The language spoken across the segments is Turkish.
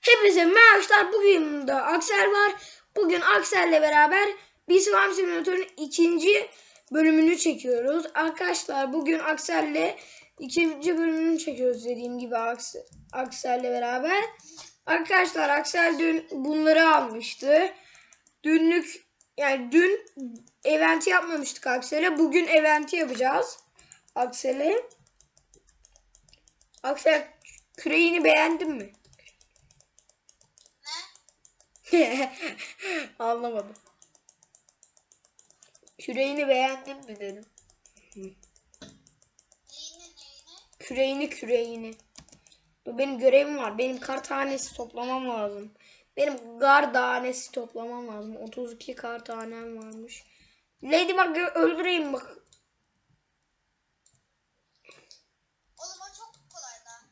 Hepinize merhabalar. Bugün de Aksel var. Bugün Aksel'le beraber Biz Farm Simulator'un ikinci bölümünü çekiyoruz. Arkadaşlar bugün Aksel'le ikinci bölümünü çekiyoruz dediğim gibi Aks- Aksel'le beraber. Arkadaşlar Aksel dün bunları almıştı. Dünlük yani dün eventi yapmamıştık Aksel'e. Bugün eventi yapacağız. Aksel'e. Aksel küreğini beğendin mi? Anlamadım. Küreğini beğendin mi dedim. Küreğini küreğini. Bu Benim görevim var. Benim kar tanesi toplamam lazım. Benim gar tanesi toplamam lazım. 32 kar tanem varmış. Ladybug'ı öldüreyim bak. Oğlum o çok kolay da.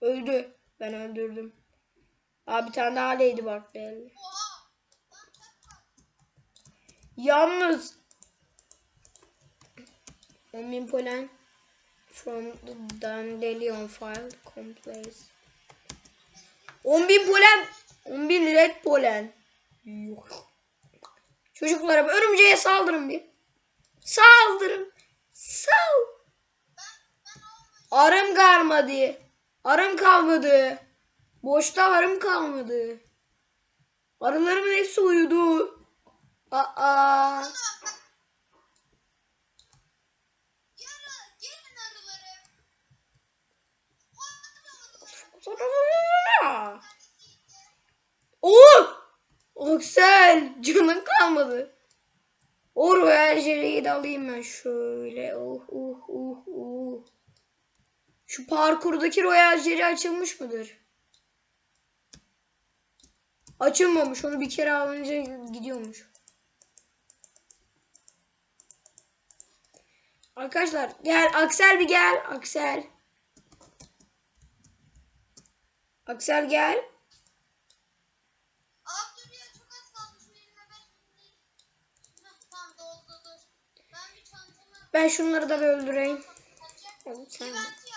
Öldü. Ben öldürdüm. Abi bir tane daha Ladybug belli. Oha! Yalnız 10.000 polen from the Dandelion file complex. 10.000 polen 10.000 red polen. Yok. Çocuklara örümceğe saldırın bir. Saldırın. Sal. Arım kalmadı. Arım kalmadı. Boşta arım kalmadı. Arılarımın hepsi uyudu. Aa. Oo! Oksel canın kalmadı. O royal jeliyi de alayım ben şöyle. Oh oh oh oh. Şu parkurdaki royal jeli açılmış mıdır? Açılmamış. Onu bir kere alınca gidiyormuş. Arkadaşlar gel Aksel bir gel Aksel. Aksel gel. Ben şunları da bir öldüreyim. açacağım. Sen, abi.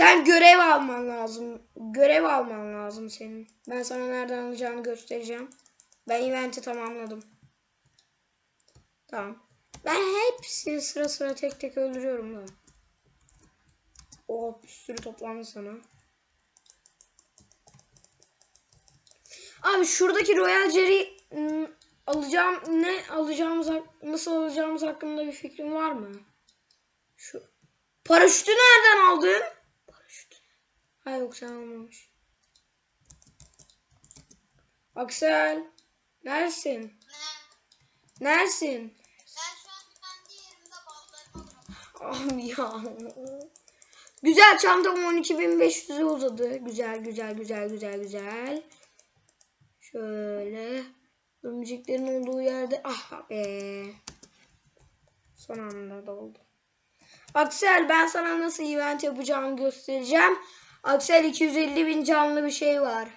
Sen görev alman lazım. Görev alman lazım senin. Ben sana nereden alacağını göstereceğim. Ben eventi tamamladım. Tamam. Ben hepsini sıra sıra tek tek öldürüyorum da. Oh bir sürü toplandı sana. Abi şuradaki Royal Jerry ım, alacağım ne alacağımız nasıl alacağımız hakkında bir fikrin var mı? Şu paraşütü nereden aldın? Ha yok sen almamış. Aksel. Neresin? Ne? Neresin? Ben şu an kendi yerimde. Ah ya. Güzel çantam 12.500'e uzadı. Güzel güzel güzel güzel güzel. Şöyle. Örümceklerin olduğu yerde. Ah be. Son anda doldu. Aksel ben sana nasıl event yapacağımı göstereceğim. Aksel 250 bin canlı bir şey var.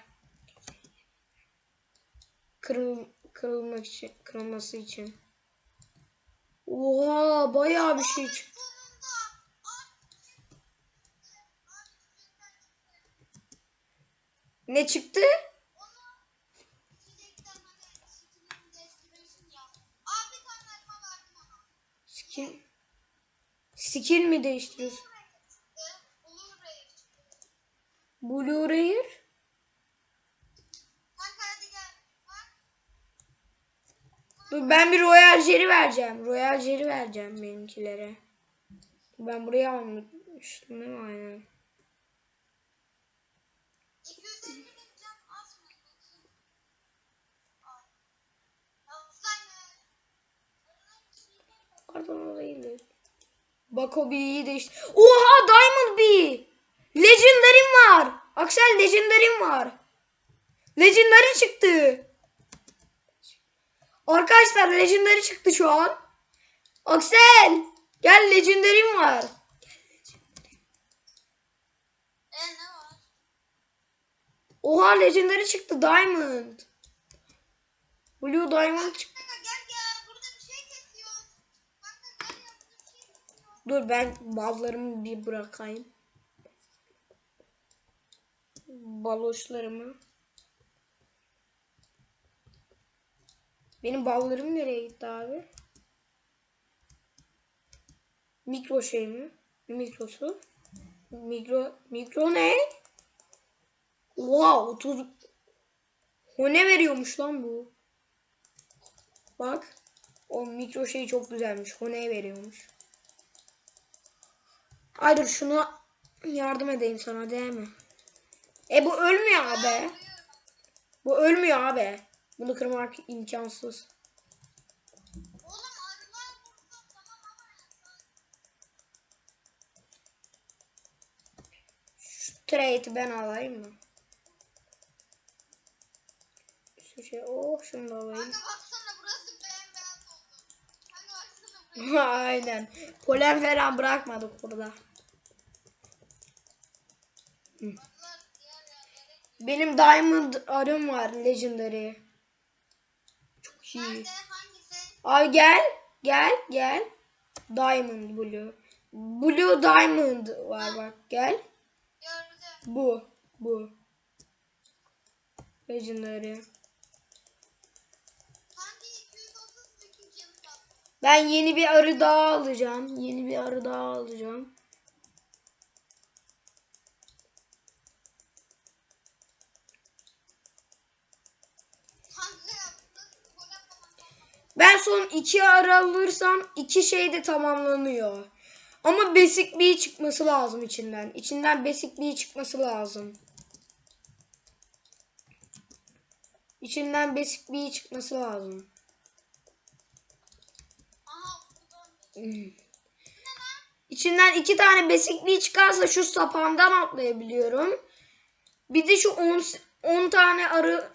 Kırıl, kırılmak için, kırılması için. Oha bayağı bir şey. Ne çıktı? Skin. Skin mi değiştiriyorsun? Blu-ray. Dur ben bir Royal Jerry vereceğim. Royal Jerry vereceğim benimkilere. Ben buraya almıştım değil mi? Aynen. Pardon o değildi. Bak o B'yi değişti. Oha Diamond B. Aksel Legendary'm var. Legendary çıktı. Arkadaşlar Legendary çıktı şu an. Aksel. Gel Legendary'm var. Oha Legendary çıktı Diamond. Blue Diamond çıktı. Dur ben ballarımı bir bırakayım. Baloşlarımı. Benim ballarım nereye gitti abi? Mikro şey mi? Mikrosu? Mikro, mikro ne? Oha 30 O ne veriyormuş lan bu? Bak. O mikro şey çok güzelmiş. O ne veriyormuş? Hayır şunu yardım edeyim sana değil mi? E bu ölmüyor abi. Bu ölmüyor abi. Bunu kırmak imkansız. Trade'i ben alayım mı? Şu şey, oh şunu da alayım. Aynen. Polen falan bırakmadık burada. Gidiyor. Benim diamond arım var legendary. Çok iyi. Nerede? Hangisi? Ay gel. Gel gel. Diamond blue. Blue diamond var bak gel. Gördüm. Bu. Bu. Legendary. Kanka 232 yıl kaldı. Ben yeni bir arı daha alacağım. Yeni bir arı daha alacağım. Kanka ya burası kolay falan. Ben son iki arı alırsam iki şey de tamamlanıyor. Ama basic bir çıkması lazım içinden. İçinden basic bir çıkması lazım. İçinden basic bir çıkması lazım. İçinden iki tane besikliği çıkarsa şu sapağından atlayabiliyorum. Bir de şu 10 10 tane arı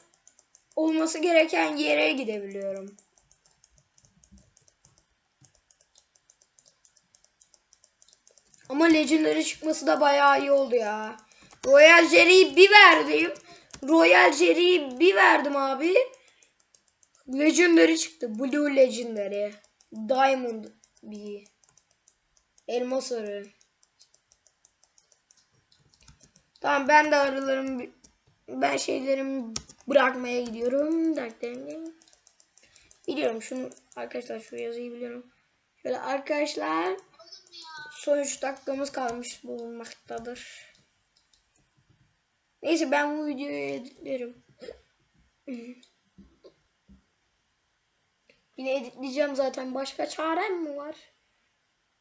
olması gereken yere gidebiliyorum. Ama Legendary çıkması da bayağı iyi oldu ya. Royal Jerry'yi bir verdim. Royal Jerry'yi bir verdim abi. Legendary çıktı. Blue Legendary. Diamond bir. Elmas arı. Tamam ben de arılarımı ben şeylerimi bırakmaya gidiyorum. Dertlerim. Biliyorum şunu arkadaşlar şu yazıyı biliyorum. Şöyle arkadaşlar. Son 3 dakikamız kalmış bulunmaktadır. Neyse ben bu videoyu editlerim. Yine editleyeceğim zaten. Başka çarem mi var?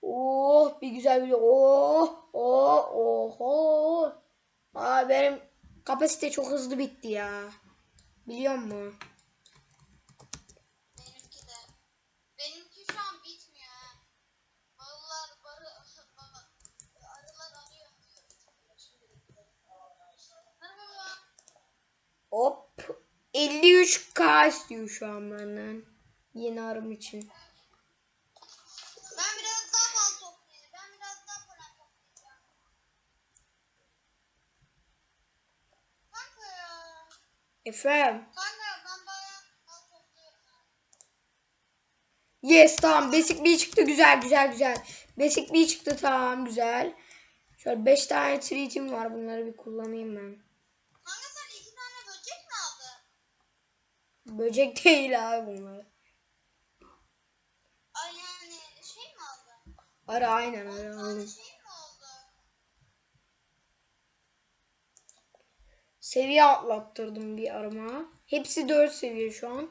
Oh bir güzel video. Oh oh oh oh. Aa benim kapasite çok hızlı bitti ya. Biliyor musun? Hop. 53k istiyor şu an benden. Yeni arım için. Ben biraz daha bal toplayayım. Ben biraz daha polen toplayacağım. Kanka ya. Efendim. Kanka ben bayağı bal topluyorum. Yes tamam. Basic bir çıktı. Güzel güzel güzel. Basic bir çıktı tamam güzel. Şöyle 5 tane treat'im var. Bunları bir kullanayım ben. Kanka sen iki tane böcek mi aldın? Böcek değil abi bunlar. Ay yani şey mi aldın? Ara aynen ara aldım. şey oldu? Seviye atlattırdım bir arama. Hepsi 4 seviye şu an.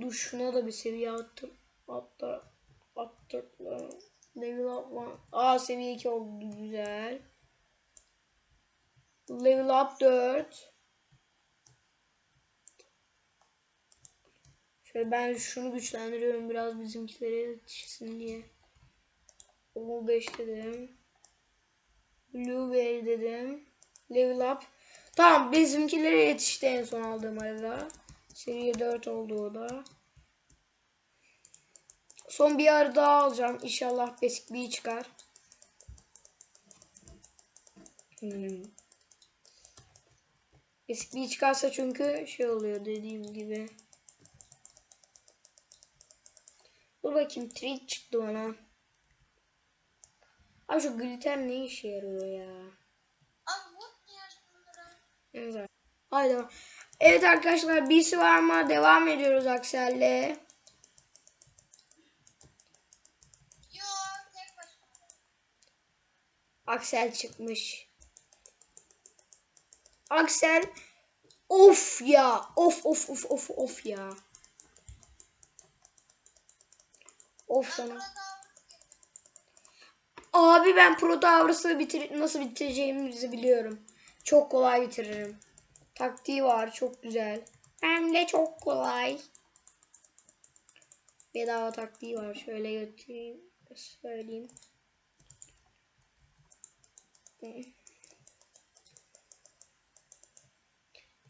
Dur şuna da bir seviye attır. Attır. Attırdım. Level up one. Aa seviye 2 oldu güzel. Level up 4. Şöyle ben şunu güçlendiriyorum biraz bizimkilere yetişsin diye. Level 5 dedim. Blueberry dedim. Level up. Tamam bizimkilere yetişti en son aldığım arada. Seviye 4 oldu o da. Son bir arı daha alacağım. İnşallah basic bir çıkar. Hmm. Basic bir çıkarsa çünkü şey oluyor dediğim gibi. Dur bakayım treat çıktı bana. Abi şu gluten ne işe yarıyor ya? Abi bu? Evet. Haydi. Evet arkadaşlar bir var mı? Devam ediyoruz Aksel'le. Aksel çıkmış. Aksel of ya. Of of of of of ya. Of sana. Abi ben Pro Towers'ı bitir nasıl bitireceğimizi biliyorum. Çok kolay bitiririm. Taktiği var çok güzel. Hem de çok kolay. Bedava taktiği var. Şöyle götüreyim. Söyleyeyim.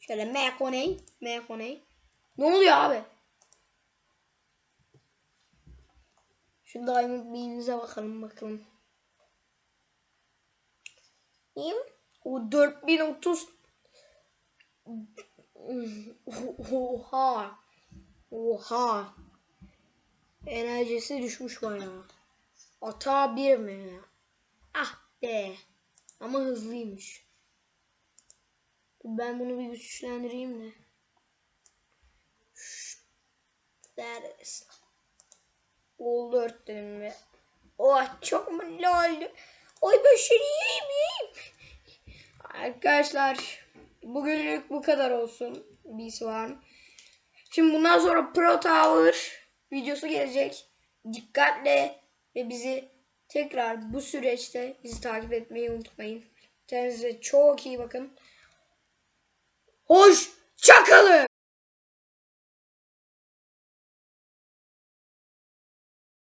Şöyle mekoney. Mekoney. Ne oluyor abi? Şu Diamond Bean'imize bakalım bakalım. Mi? O 4030 Oha. Oha. Enerjisi düşmüş bayağı. Ata bir mi? Ah be. Ama hızlıymış. Ben bunu bir güçlendireyim de. Şşt. Neredesin? Oldu örtlerim ve Oh çok mutlu oldum. Oy başarı yiyeyim yiyeyim. Arkadaşlar bugünlük bu kadar olsun. Biz var. Şimdi bundan sonra Pro Tower videosu gelecek. Dikkatle ve bizi tekrar bu süreçte bizi takip etmeyi unutmayın. Kendinize çok iyi bakın. Hoş çakalın.